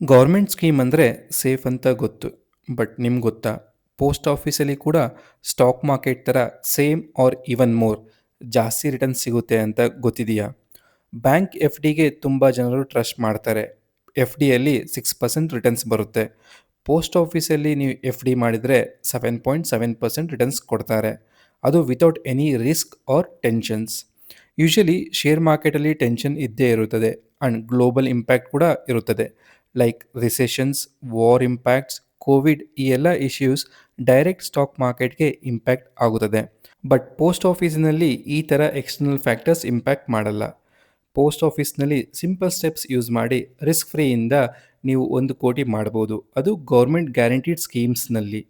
Government scheme ಅಂದರೆ safe ಅಂತ ಗೊತ್ತು. ಬಟ್ ನಿಮ್ಗೆ ಗೊತ್ತಾ? ಪೋಸ್ಟ್ ಆಫೀಸಲ್ಲಿ ಕೂಡ ಸ್ಟಾಕ್ ಮಾರ್ಕೆಟ್ ಥರ ಸೇಮ್ ಆರ್ ಇವನ್ ಮೋರ್ ಜಾಸ್ತಿ ರಿಟರ್ನ್ ಸಿಗುತ್ತೆ ಅಂತ ಗೊತ್ತಿದೆಯಾ? ಬ್ಯಾಂಕ್ ಎಫ್ ಡಿಗೆ ತುಂಬ ಜನರು ಟ್ರಸ್ಟ್ ಮಾಡ್ತಾರೆ. ಎಫ್ ಡಿಯಲ್ಲಿ ಸಿಕ್ಸ್ ಪರ್ಸೆಂಟ್ ರಿಟರ್ನ್ಸ್ ಬರುತ್ತೆ. ಪೋಸ್ಟ್ ಆಫೀಸಲ್ಲಿ ನೀವು ಎಫ್ ಡಿ ಮಾಡಿದರೆ seven point seven percent returns ಕೊಡ್ತಾರೆ. ಅದು without any risk or tensions usually share ಮಾರ್ಕೆಟಲ್ಲಿ ಟೆನ್ಷನ್ ಇದ್ದೇ ಇರುತ್ತದೆ. ಆ್ಯಂಡ್ ಗ್ಲೋಬಲ್ ಇಂಪ್ಯಾಕ್ಟ್ ಕೂಡ ಇರುತ್ತದೆ. Like recessions war impacts covid ಈ ಎಲ್ಲ ಇಶ್ಯೂಸ್ ಡೈರೆಕ್ಟ್ ಸ್ಟಾಕ್ ಮಾರ್ಕೆಟ್ಗೆ ಇಂಪ್ಯಾಕ್ಟ್ ಆಗುತ್ತದೆ. ಬಟ್ ಪೋಸ್ಟ್ ಆಫೀಸಿನಲ್ಲಿ ಈ ಥರ ಎಕ್ಸ್ಟರ್ನಲ್ ಫ್ಯಾಕ್ಟರ್ಸ್ ಇಂಪ್ಯಾಕ್ಟ್ ಮಾಡಲ್ಲ. ಪೋಸ್ಟ್ ಆಫೀಸ್ನಲ್ಲಿ ಸಿಂಪಲ್ ಸ್ಟೆಪ್ಸ್ ಯೂಸ್ ಮಾಡಿ ರಿಸ್ಕ್ ಫ್ರೀಯಿಂದ ನೀವು ಒಂದು ಕೋಟಿ ಮಾಡ್ಬೋದು. ಅದು ಗೌರ್ಮೆಂಟ್ ಗ್ಯಾರಂಟಿಡ್ ಸ್ಕೀಮ್ಸ್ನಲ್ಲಿ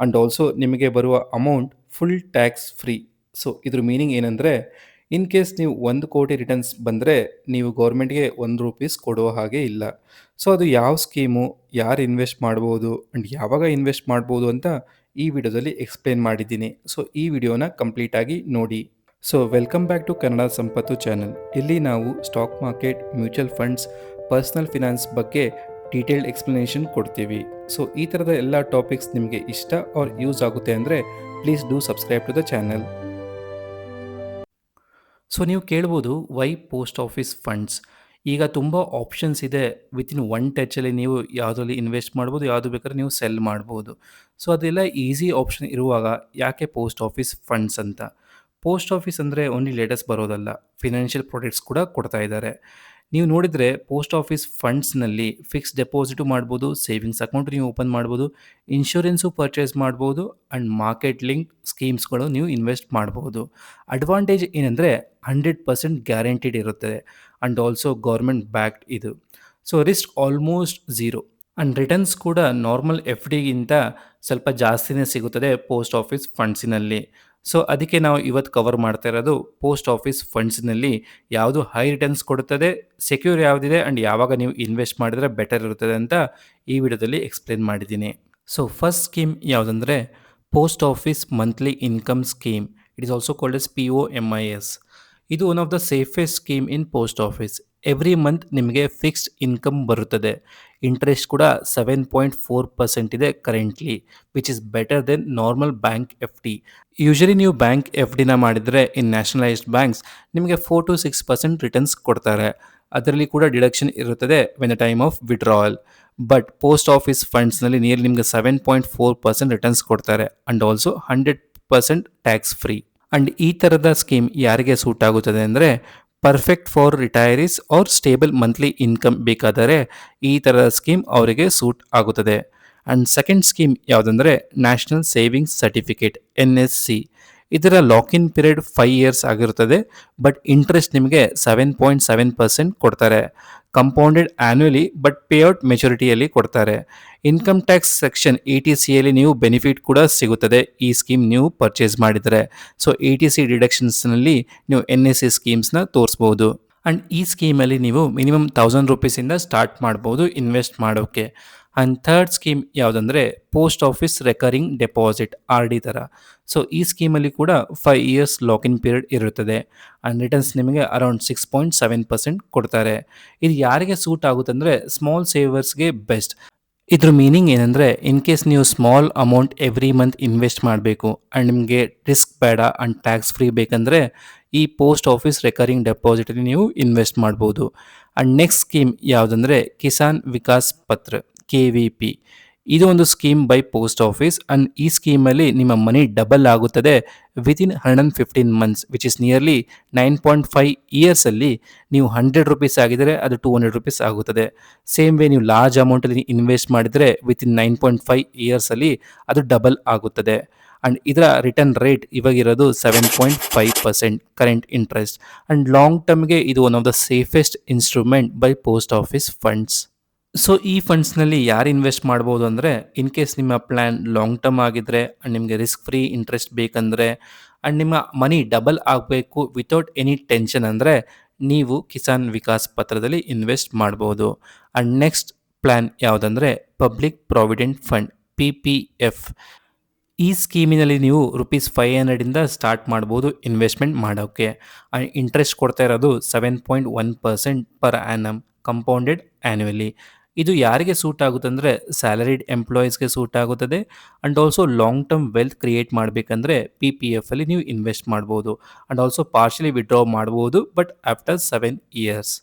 ಆ್ಯಂಡ್ ಆಲ್ಸೋ ನಿಮಗೆ ಬರುವ amount full tax free so ಇದ್ರ ಮೀನಿಂಗ್ ಏನಂದರೆ ಇನ್ ಕೇಸ್ ನೀವು ಒಂದು ಕೋಟಿ ರಿಟರ್ನ್ಸ್ ಬಂದರೆ ನೀವು ಗೌರ್ಮೆಂಟ್ಗೆ ಒಂದು ರೂಪೀಸ್ ಕೊಡುವ ಹಾಗೆ ಇಲ್ಲ. ಸೊ ಅದು ಯಾವ ಸ್ಕೀಮು ಯಾರು ಇನ್ವೆಸ್ಟ್ ಮಾಡ್ಬೋದು ಆ್ಯಂಡ್ ಯಾವಾಗ ಇನ್ವೆಸ್ಟ್ ಮಾಡ್ಬೋದು ಅಂತ ಈ ವಿಡಿಯೋದಲ್ಲಿ ಎಕ್ಸ್ಪ್ಲೇನ್ ಮಾಡಿದ್ದೀನಿ. ಸೊ ಈ ವಿಡಿಯೋನ ಕಂಪ್ಲೀಟಾಗಿ ನೋಡಿ. So welcome back to Kannada Sampattu channel ಇಲ್ಲಿ ನಾವು stock market mutual funds personal finance ಬಗ್ಗೆ ಡೀಟೇಲ್ಡ್ ಎಕ್ಸ್ಪ್ಲನೇಷನ್ ಕೊಡ್ತೀವಿ. ಸೊ ಈ ಥರದ ಎಲ್ಲ ಟಾಪಿಕ್ಸ್ ನಿಮಗೆ ಇಷ್ಟ ಆರ್ ಯೂಸ್ ಆಗುತ್ತೆ ಅಂದರೆ please do subscribe to the channel so ನೀವು ಕೇಳ್ಬೋದು ವೈ ಪೋಸ್ಟ್ ಆಫೀಸ್ ಫಂಡ್ಸ್ ಈಗ ತುಂಬ ಆಪ್ಷನ್ಸ್ ಇದೆ. ವಿತಿನ್ ಒನ್ ಟಚಲ್ಲಿ ನೀವು ಯಾವುದರಲ್ಲಿ ಇನ್ವೆಸ್ಟ್ ಮಾಡ್ಬೋದು, ಯಾವುದು ಬೇಕಾದ್ರೆ ನೀವು ಸೆಲ್ ಮಾಡ್ಬೋದು. ಸೊ ಅದೆಲ್ಲ ಈಸಿ ಆಪ್ಷನ್ ಇರುವಾಗ ಯಾಕೆ ಪೋಸ್ಟ್ ಆಫೀಸ್ ಫಂಡ್ಸ್ ಅಂತ? ಪೋಸ್ಟ್ ಆಫೀಸ್ ಅಂದರೆ ಓನ್ಲಿ ಲೇಟೆಸ್ಟ್ ಬರೋದಲ್ಲ. ಫಿನಾನ್ಷಿಯಲ್ ಪ್ರಾಡಕ್ಟ್ಸ್ ಕೂಡ ಕೊಡ್ತಾ ಇದ್ದಾರೆ. ನೀವು ನೋಡಿದರೆ ಪೋಸ್ಟ್ ಆಫೀಸ್ ಫಂಡ್ಸ್ನಲ್ಲಿ ಫಿಕ್ಸ್ ಡೆಪಾಸಿಟು ಮಾಡ್ಬೋದು, ಸೇವಿಂಗ್ಸ್ ಅಕೌಂಟ್ ನೀವು ಓಪನ್ ಮಾಡ್ಬೋದು, ಇನ್ಶೂರೆನ್ಸು ಪರ್ಚೇಸ್ ಮಾಡ್ಬೋದು ಆ್ಯಂಡ್ ಮಾರ್ಕೆಟ್ ಲಿಂಕ್ ಸ್ಕೀಮ್ಸ್ಗಳು ನೀವು ಇನ್ವೆಸ್ಟ್ ಮಾಡ್ಬೋದು. ಅಡ್ವಾಂಟೇಜ್ ಏನಂದರೆ ಹಂಡ್ರೆಡ್ ಪರ್ಸೆಂಟ್ ಗ್ಯಾರಂಟಿಡ್ ಇರುತ್ತದೆ ಆ್ಯಂಡ್ ಆಲ್ಸೋ ಗೌರ್ಮೆಂಟ್ ಬ್ಯಾಕ್ಡ್ ಇದು. So risk almost zero and returns ಕೂಡ ನಾರ್ಮಲ್ ಎಫ್ ಡಿಗಿಂತ ಸ್ವಲ್ಪ ಜಾಸ್ತಿನೇ ಸಿಗುತ್ತದೆ ಪೋಸ್ಟ್ ಆಫೀಸ್ ಫಂಡ್ಸಿನಲ್ಲಿ. ಸೊ ಅದಕ್ಕೆ ನಾವು ಇವತ್ತು ಕವರ್ ಮಾಡ್ತಾ ಇರೋದು ಪೋಸ್ಟ್ ಆಫೀಸ್ ಫಂಡ್ಸ್ನಲ್ಲಿ ಯಾವುದು ಹೈ ರಿಟರ್ನ್ಸ್ ಕೊಡುತ್ತದೆ ಸೆಕ್ಯೂರ್ ಯಾವುದಿದೆ ಆ್ಯಂಡ್ ಯಾವಾಗ ನೀವು ಇನ್ವೆಸ್ಟ್ ಮಾಡಿದರೆ ಬೆಟರ್ ಇರುತ್ತದೆ ಅಂತ ಈ ವಿಡಿಯೋದಲ್ಲಿ ಎಕ್ಸ್ಪ್ಲೇನ್ ಮಾಡಿದ್ದೀನಿ. So first scheme ಯಾವುದಂದರೆ post office monthly income scheme it is also called S P O M I S ಇದು one of the safest scheme in post office every month ನಿಮಗೆ fixed income ಬರುತ್ತದೆ. Interest ಕೂಡ seven point four percent ಇದೆ currently which is better than normal bank F D usually ನೀವು bank F ಡಿನ ಮಾಡಿದರೆ in nationalised banks ನಿಮಗೆ four to six percent returns ಕೊಡ್ತಾರೆ. ಅದರಲ್ಲಿ ಕೂಡ ಡಿಡಕ್ಷನ್ ಇರುತ್ತದೆ when the time of withdrawal but post office ಫಂಡ್ಸ್ನಲ್ಲಿ near ನಿಮಗೆ seven point four percent returns ಕೊಡ್ತಾರೆ and also hundred percent tax free and ಈ ಥರದ ಸ್ಕೀಮ್ ಯಾರಿಗೆ ಸೂಟ್ ಆಗುತ್ತದೆ ಅಂದರೆ perfect for retirees or stable monthly income ಬೇಕಾದರೆ ಈ ಥರದ ಸ್ಕೀಮ್ ಅವರಿಗೆ ಸೂಟ್ ಆಗುತ್ತದೆ. And second scheme ಯಾವುದಂದರೆ national savings certificate N S C ಇದರ lock in period five years ಆಗಿರುತ್ತದೆ ಬಟ್ ಇಂಟ್ರೆಸ್ಟ್ ನಿಮಗೆ ಸೆವೆನ್ ಪಾಯಿಂಟ್ ಸೆವೆನ್ ಪರ್ಸೆಂಟ್ ಕೊಡ್ತಾರೆ. ಕಂಪೌಂಡೆಡ್ ಆ್ಯನ್ಯಲಿ ಬಟ್ ಪೇಔಟ್ ಮೆಚುರಿಟಿಯಲ್ಲಿ ಕೊಡ್ತಾರೆ. Income tax section eighty ಸಿಯಲ್ಲಿ ನೀವು ಬೆನಿಫಿಟ್ ಕೂಡ ಸಿಗುತ್ತದೆ ಈ ಸ್ಕೀಮ್ ನೀವು ಪರ್ಚೇಸ್ ಮಾಡಿದರೆ. ಸೊ ಎ ಟಿ ಸಿ ಡಿಡಕ್ಷನ್ಸ್ನಲ್ಲಿ ನೀವು ಎನ್ ಎಸ್ ಸಿ ಸ್ಕೀಮ್ಸ್ನ ತೋರಿಸ್ಬೋದು. ಆ್ಯಂಡ್ ಈ ಸ್ಕೀಮಲ್ಲಿ ನೀವು ಮಿನಿಮಮ್ ತೌಸಂಡ್ ರುಪೀಸಿಂದ ಸ್ಟಾರ್ಟ್ ಮಾಡ್ಬೋದು ಇನ್ವೆಸ್ಟ್ ಮಾಡೋಕ್ಕೆ. And third scheme ಯಾವುದಂದರೆ post office recurring deposit R D ಥರ ಸೊ ಈ ಸ್ಕೀಮಲ್ಲಿ ಕೂಡ five years lock in period ಇರುತ್ತದೆ. ಆ್ಯಂಡ್ ರಿಟರ್ನ್ಸ್ ನಿಮಗೆ around six point seven percent ಕೊಡ್ತಾರೆ. ಇದು ಯಾರಿಗೆ ಸೂಟ್ ಆಗುತ್ತಂದರೆ ಸ್ಮಾಲ್ ಸೇವರ್ಸ್ಗೆ ಬೆಸ್ಟ್ ಇದ್ರ ಮೀನಿಂಗ್ ಏನಂದರೆ ಇನ್ ಕೇಸ್ ನೀವು small amount every month invest ಮಾಡಬೇಕು ಆ್ಯಂಡ್ ನಿಮಗೆ ರಿಸ್ಕ್ ಬೇಡ ಆ್ಯಂಡ್ ಟ್ಯಾಕ್ಸ್ ಫ್ರೀ ಬೇಕಂದರೆ ಈ ಪೋಸ್ಟ್ ಆಫೀಸ್ ರೆಕರಿಂಗ್ ಡೆಪಾಸಿಟಲ್ಲಿ ನೀವು ಇನ್ವೆಸ್ಟ್ ಮಾಡ್ಬೋದು. And next scheme ಯಾವುದಂದರೆ Kisan Vikas Patra. K V P ಇದು ಒಂದು scheme by post office and ಈ ಸ್ಕೀಮಲ್ಲಿ ನಿಮ್ಮ ಮನಿ ಡಬಲ್ ಆಗುತ್ತದೆ within hundred and fifteen months which is nearly nine point five ಇಯರ್ಸಲ್ಲಿ ನೀವು ಹಂಡ್ರೆಡ್ ರುಪೀಸ್ ಆಗಿದರೆ ಅದು ಟೂ ಹಂಡ್ರೆಡ್ ರುಪೀಸ್ ಆಗುತ್ತದೆ. ಸೇಮ್ ವೇ ನೀವು ಲಾರ್ಜ್ ಅಮೌಂಟಲ್ಲಿ ಇನ್ವೆಸ್ಟ್ ಮಾಡಿದರೆ ವಿತಿನ್ ನೈನ್ ಪಾಯಿಂಟ್ ಫೈವ್ ಇಯರ್ಸಲ್ಲಿ ಅದು ಡಬಲ್ ಆಗುತ್ತದೆ. ಆ್ಯಂಡ್ ಇದರ return rate ಇವಾಗಿರೋದು seven point five percent current interest and long ಟರ್ಮ್ಗೆ ಇದು one of the safest instrument by post office funds so ಈ ಫಂಡ್ಸ್ನಲ್ಲಿ ಯಾರು ಇನ್ವೆಸ್ಟ್ ಮಾಡ್ಬೋದು ಅಂದರೆ ಇನ್ ಕೇಸ್ ನಿಮ್ಮ ಪ್ಲ್ಯಾನ್ ಲಾಂಗ್ ಟರ್ಮ್ ಆಗಿದ್ರೆ ಆ್ಯಂಡ್ ನಿಮಗೆ ರಿಸ್ಕ್ ಫ್ರೀ ಇಂಟ್ರೆಸ್ಟ್ ಬೇಕಂದರೆ ಆ್ಯಂಡ್ ನಿಮ್ಮ ಮನಿ ಡಬಲ್ ಆಗಬೇಕು ವಿತೌಟ್ ಎನಿ ಟೆನ್ಷನ್ ಅಂದರೆ, ನೀವು ಕಿಸಾನ್ ವಿಕಾಸ್ ಪತ್ರದಲ್ಲಿ ಇನ್ವೆಸ್ಟ್ ಮಾಡ್ಬೋದು. And next plan ಯಾವುದಂದರೆ public provident fund P P F ಈ ಸ್ಕೀಮಿನಲ್ಲಿ ನೀವು ರುಪೀಸ್ ಫೈವ್ ಹಂಡ್ರೆಡಿಂದ ಸ್ಟಾರ್ಟ್ ಮಾಡ್ಬೋದು ಇನ್ವೆಸ್ಟ್ಮೆಂಟ್ ಮಾಡೋಕ್ಕೆ ಇಂಟ್ರೆಸ್ಟ್ ಕೊಡ್ತಾ ಇರೋದು seven point one percent per annum compounded annually ಇದು ಯಾರಿಗೆ ಸೂಟ್ ಆಗುತ್ತೆ ಅಂದರೆ ಸ್ಯಾಲರಿಡ್ ಎಂಪ್ಲಾಯೀಸ್ಗೆ ಸೂಟ್ ಆಗುತ್ತದೆ. And also long term wealth create ಮಾಡಬೇಕಂದ್ರೆ ಪಿ ಪಿ ಎಫಲ್ಲಿ ನೀವು ಇನ್ವೆಸ್ಟ್ ಮಾಡ್ಬೋದು. ಆ್ಯಂಡ್ ಆಲ್ಸೋ ಪಾರ್ಷಲಿ ವಿಡ್ರಾ ಮಾಡ್ಬೋದು but after seven years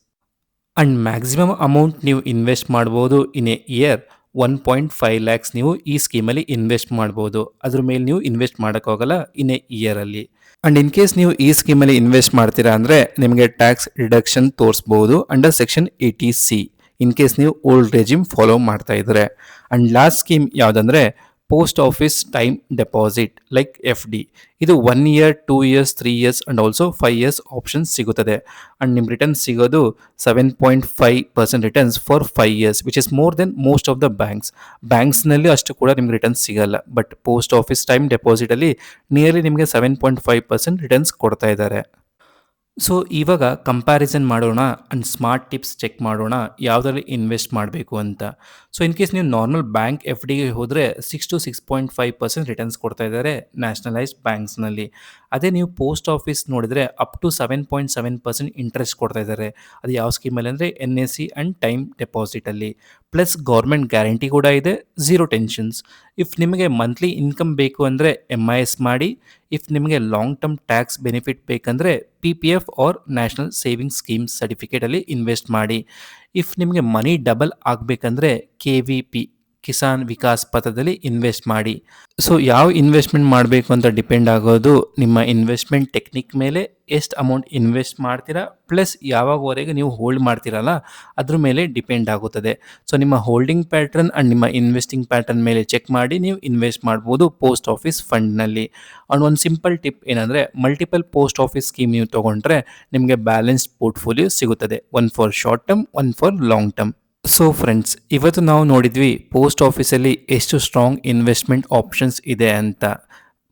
and maximum amount ನೀವು ಇನ್ವೆಸ್ಟ್ ಮಾಡ್ಬೋದು in a year one point five lakhs ನೀವು ಈ ಸ್ಕೀಮಲ್ಲಿ ಇನ್ವೆಸ್ಟ್ ಮಾಡ್ಬೋದು. ಅದ್ರ ಮೇಲೆ ನೀವು ಇನ್ವೆಸ್ಟ್ ಮಾಡೋಕ್ಕಾಗಲ್ಲ ಇನ್ ಎ ಇಯರಲ್ಲಿ ಆ್ಯಂಡ್ ಇನ್ ಕೇಸ್ ನೀವು ಈ ಸ್ಕೀಮಲ್ಲಿ ಇನ್ವೆಸ್ಟ್ ಮಾಡ್ತೀರಾ ಅಂದರೆ ನಿಮಗೆ tax reduction ತೋರಿಸ್ಬೋದು under section eighty C in case ನೀವು ಓಲ್ಡ್ ರೇಜಿಮ್ ಫಾಲೋ ಮಾಡ್ತಾ ಇದ್ದಾರೆ ಆ್ಯಂಡ್ ಲಾಸ್ಟ್ ಸ್ಕೀಮ್ ಯಾವುದಂದ್ರೆ post office time deposit like F D ಇದು one year two years three years and also five years options ಸಿಗುತ್ತದೆ. And ನಿಮ್ಮ returns ಸಿಗೋದು seven point five percent returns for five years which is more than most of the banks ಬ್ಯಾಂಕ್ಸ್ನಲ್ಲಿ ಅಷ್ಟು ಕೂಡ ನಿಮ್ಗೆ returns ಸಿಗಲ್ಲ. But post office time ಡೆಪಾಸಿಟಲ್ಲಿ nearly ನಿಮಗೆ seven point five percent returns ಕೊಡ್ತಾ ಇದ್ದಾರೆ. ಸೊ ಇವಾಗ ಕಂಪ್ಯಾರಿಸನ್ ಮಾಡೋಣ ಆ್ಯಂಡ್ ಸ್ಮಾರ್ಟ್ ಟಿಪ್ಸ್ ಚೆಕ್ ಮಾಡೋಣ, ಯಾವುದರಲ್ಲಿ ಇನ್ವೆಸ್ಟ್ ಮಾಡಬೇಕು ಅಂತ. ಸೊ ಇನ್ ಕೇಸ್ ನೀವು ನಾರ್ಮಲ್ ಬ್ಯಾಂಕ್ ಎಫ್ ಡಿಗೆ ಹೋದರೆ six to six point five percent returns ಕೊಡ್ತಾ ಇದ್ದಾರೆ ನ್ಯಾಷನಲೈಸ್ಡ್ ಬ್ಯಾಂಕ್ಸ್ನಲ್ಲಿ ಅದೇ ನೀವು ಪೋಸ್ಟ್ ಆಫೀಸ್ ನೋಡಿದರೆ up to seven point seven percent interest ಕೊಡ್ತಾ ಇದ್ದಾರೆ. ಅದು ಯಾವ ಸ್ಕೀಮಲ್ಲಿ ಅಂದರೆ N S C and time ಡೆಪಾಸಿಟಲ್ಲಿ plus government guarantee ಕೂಡ ಇದೆ ಝೀರೋ ಟೆನ್ಷನ್ಸ್ ಇಫ್ ನಿಮಗೆ ಮಂತ್ಲಿ ಇನ್ಕಮ್ ಬೇಕು ಅಂದರೆ ಎಂ ಐ ಎಸ್ ಮಾಡಿ ಇಫ್ ನಿಮಗೆ ಲಾಂಗ್ ಟರ್ಮ್ ಟ್ಯಾಕ್ಸ್ ಬೆನಿಫಿಟ್ ಬೇಕಂದರೆ P P F or national saving scheme ಸರ್ಟಿಫಿಕೇಟಲ್ಲಿ invest ಮಾಡಿ. ಇಫ್ ನಿಮಗೆ ಮನಿ ಡಬಲ್ ಆಗಬೇಕಂದ್ರೆ K V P Kisan Vikas ಪಥದಲ್ಲಿ ಇನ್ವೆಸ್ಟ್ ಮಾಡಿ. ಸೊ ಯಾವ ಇನ್ವೆಸ್ಟ್ಮೆಂಟ್ ಮಾಡಬೇಕು ಅಂತ ಡಿಪೆಂಡ್ ಆಗೋದು ನಿಮ್ಮ ಇನ್ವೆಸ್ಟ್ಮೆಂಟ್ ಟೆಕ್ನಿಕ್ ಮೇಲೆ ಎಷ್ಟು ಅಮೌಂಟ್ ಇನ್ವೆಸ್ಟ್ ಮಾಡ್ತೀರಾ ಪ್ಲಸ್ ಯಾವಾಗವರೆಗೆ ನೀವು ಹೋಲ್ಡ್ ಮಾಡ್ತೀರಲ್ಲ, ಅದ್ರ ಮೇಲೆ ಡಿಪೆಂಡ್ ಆಗುತ್ತದೆ. ಸೊ ನಿಮ್ಮ ಹೋಲ್ಡಿಂಗ್ ಪ್ಯಾಟ್ರನ್ ಆ್ಯಂಡ್ ನಿಮ್ಮ ಇನ್ವೆಸ್ಟಿಂಗ್ ಪ್ಯಾಟರ್ನ್ ಮೇಲೆ ಚೆಕ್ ಮಾಡಿ ನೀವು ಇನ್ವೆಸ್ಟ್ ಮಾಡ್ಬೋದು ಪೋಸ್ಟ್ ಆಫೀಸ್ ಫಂಡ್ನಲ್ಲಿ ಆ್ಯಂಡ್ ಒಂದು ಸಿಂಪಲ್ ಟಿಪ್ ಏನಂದರೆ ಮಲ್ಟಿಪಲ್ ಪೋಸ್ಟ್ ಆಫೀಸ್ ಸ್ಕೀಮ್ ನೀವು ತೊಗೊಂಡ್ರೆ ನಿಮಗೆ ಬ್ಯಾಲೆನ್ಸ್ಡ್ ಪೋರ್ಟ್ಫೋಲಿಯೋ ಸಿಗುತ್ತದೆ. One for short term one for long term so friends ಇವತ್ತು ನಾವು ನೋಡಿದ್ವಿ ಪೋಸ್ಟ್ ಆಫೀಸಲ್ಲಿ ಎಷ್ಟು ಸ್ಟ್ರಾಂಗ್ ಇನ್ವೆಸ್ಟ್ಮೆಂಟ್ ಆಪ್ಷನ್ಸ್ ಇದೆ ಅಂತ.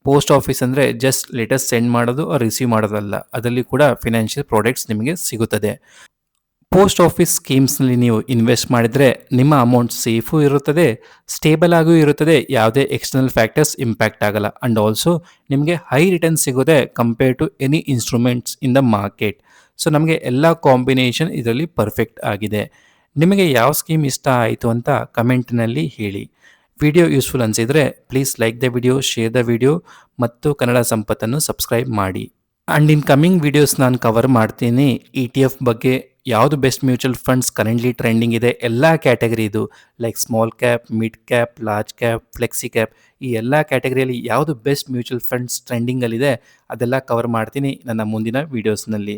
ಪೋಸ್ಟ್ ಆಫೀಸ್ ಅಂದರೆ ಜಸ್ಟ್ ಲೆಟರ್ಸ್ ಸೆಂಡ್ ಮಾಡೋದು ರಿಸೀವ್ ಮಾಡೋದಲ್ಲ. ಅದರಲ್ಲಿ ಕೂಡ ಫಿನಾನ್ಷಿಯಲ್ ಪ್ರಾಡಕ್ಟ್ಸ್ ನಿಮಗೆ ಸಿಗುತ್ತದೆ. ಪೋಸ್ಟ್ ಆಫೀಸ್ ಸ್ಕೀಮ್ಸ್ನಲ್ಲಿ ನೀವು ಇನ್ವೆಸ್ಟ್ ಮಾಡಿದರೆ ನಿಮ್ಮ ಅಮೌಂಟ್ ಸೇಫು ಇರುತ್ತದೆ ಸ್ಟೇಬಲ್ ಆಗೂ ಇರುತ್ತದೆ, ಯಾವುದೇ ಎಕ್ಸ್ಟರ್ನಲ್ ಫ್ಯಾಕ್ಟರ್ಸ್ ಇಂಪ್ಯಾಕ್ಟ್ ಆಗಲ್ಲ. ಆ್ಯಂಡ್ ಆಲ್ಸೋ ನಿಮಗೆ high return ಸಿಗೋದೆ compare to any instruments in the market so ನಮಗೆ ಎಲ್ಲ ಕಾಂಬಿನೇಷನ್ ಇದರಲ್ಲಿ ಪರ್ಫೆಕ್ಟ್ ಆಗಿದೆ. ನಿಮಗೆ ಯಾವ ಸ್ಕೀಮ್ ಇಷ್ಟ ಆಯಿತು ಅಂತ ಕಮೆಂಟ್ನಲ್ಲಿ ಹೇಳಿ. Video useful ಅನಿಸಿದರೆ please like the video, share the video ಮತ್ತು ಕನ್ನಡ ಸಂಪತ್ತನ್ನು ಸಬ್ಸ್ಕ್ರೈಬ್ ಮಾಡಿ. ಆ್ಯಂಡ್ ಇನ್ ಕಮಿಂಗ್ ವೀಡಿಯೋಸ್ ನಾನು ಕವರ್ ಮಾಡ್ತೀನಿ. ಇ ಟಿ ಎಫ್ ಬಗ್ಗೆ ಯಾವುದು best mutual funds currently trending ಇದೆ ಎಲ್ಲ ಕ್ಯಾಟಗರಿ ಇದು. Like small cap, mid cap, large cap, flexi cap ಈ ಎಲ್ಲ ಕ್ಯಾಟಗರಿಯಲ್ಲಿ ಯಾವುದು ಬೆಸ್ಟ್ ಮ್ಯೂಚುವಲ್ ಫಂಡ್ಸ್ ಟ್ರೆಂಡಿಂಗಲ್ಲಿದೆ ಅದೆಲ್ಲ ಕವರ್ ಮಾಡ್ತೀನಿ ನನ್ನ ಮುಂದಿನ ವೀಡಿಯೋಸ್ನಲ್ಲಿ.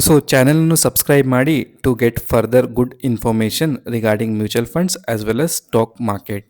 ಸೊ ಚಾನೆಲನ್ನು ಸಬ್ಸ್ಕ್ರೈಬ್ ಮಾಡಿ to get further good information regarding mutual funds as well as stock market